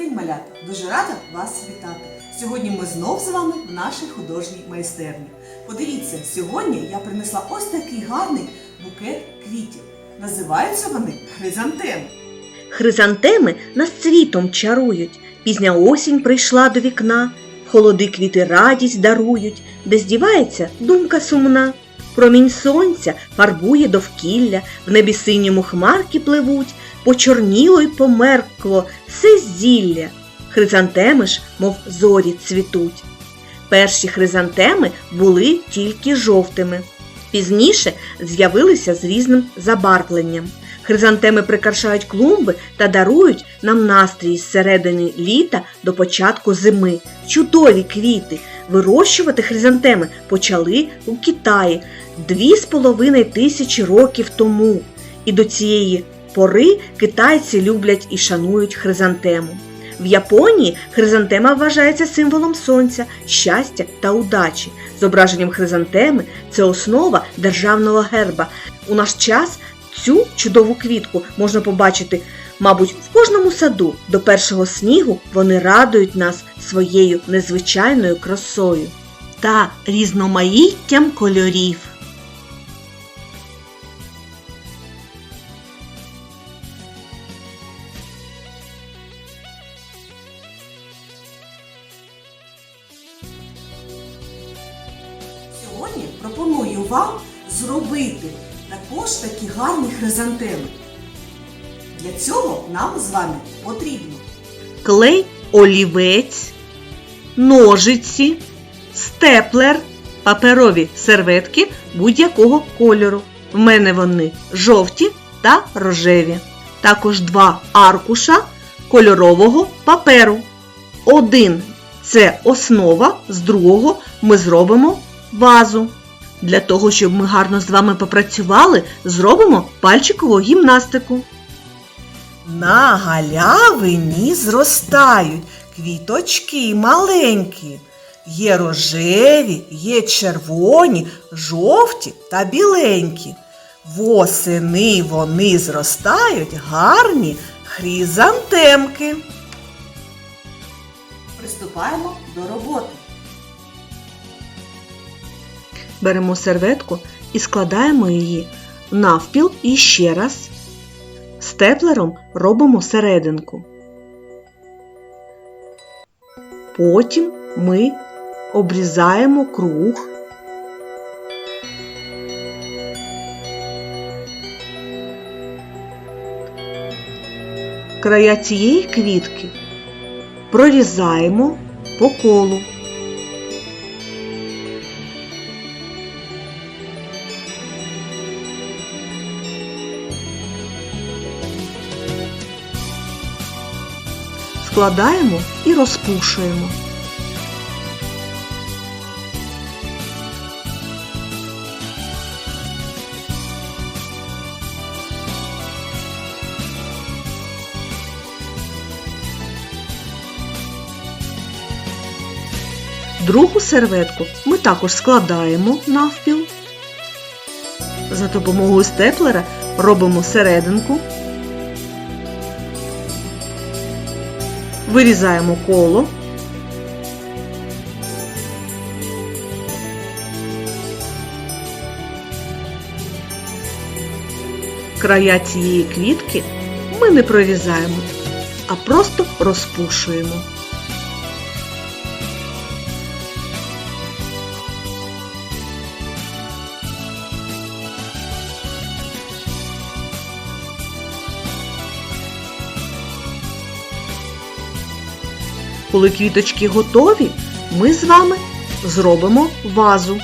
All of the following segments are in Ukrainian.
день, малята! Дуже рада вас вітати! Сьогодні ми знов з вами в нашій художній майстерні. Подивіться, сьогодні я принесла ось такий гарний букет квітів. Називаються вони хризантеми. Хризантеми нас цвітом чарують, пізня осінь прийшла до вікна, холоди квіти радість дарують, де здівається думка сумна. Промінь сонця фарбує довкілля, в небі синьому хмарки пливуть, почорніло й померкло все зілля. Хризантеми ж, мов зорі цвітуть. Перші хризантеми були тільки жовтими. Пізніше з'явилися з різним забарвленням. Хризантеми прикрашають клумби та дарують нам настрій з середини літа до початку зими. Чудові квіти. Вирощувати хризантеми почали у Китаї дві з половиною тисячі років тому. І до цієї пори китайці люблять і шанують хризантему. В Японії хризантема вважається символом сонця, щастя та удачі. Зображенням хризантеми це основа державного герба. У наш час цю чудову квітку можна побачити, мабуть, в кожному саду. До першого снігу вони радують нас своєю незвичайною красою та різноманіттям кольорів. Сьогодні пропоную вам зробити також такі гарні хризантеми. Для цього нам з вами потрібно клей, олівець, ножиці, степлер, паперові серветки будь-якого кольору. В мене вони жовті та рожеві. Також два аркуша кольорового паперу. Один це основа, з другого ми зробимо вазу. Для того, щоб ми гарно з вами попрацювали, зробимо пальчикову гімнастику. На галявині зростають квіточки маленькі. Є рожеві, є червоні, жовті та біленькі. Восени вони зростають гарні хризантемки. Приступаємо до роботи. Беремо серветку і складаємо її навпіл і ще раз. Степлером робимо серединку. Потім ми обрізаємо круг. Края цієї квітки прорізаємо по колу. Складаємо і розпушуємо. Другу серветку ми також складаємо навпіл. За допомогою степлера робимо серединку. Вирізаємо коло. Края цієї квітки ми не прорізаємо, а просто розпушуємо. Коли квіточки готові, ми з вами зробимо вазу.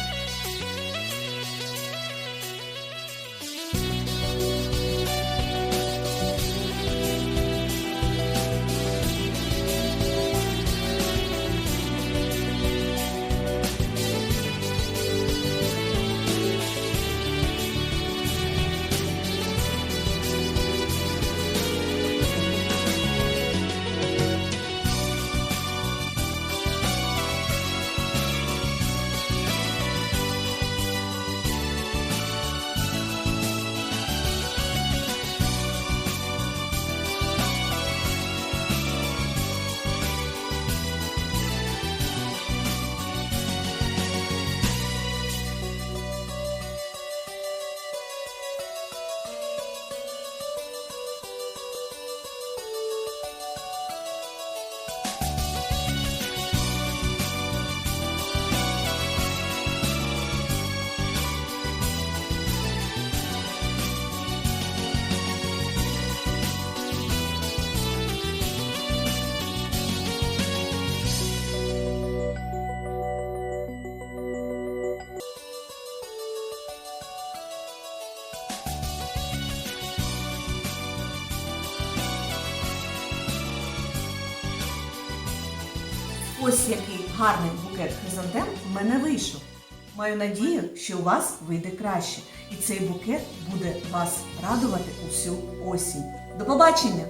Ось який гарний букет хризантем в мене вийшов. Маю надію, що у вас вийде краще, і цей букет буде вас радувати усю осінь. До побачення!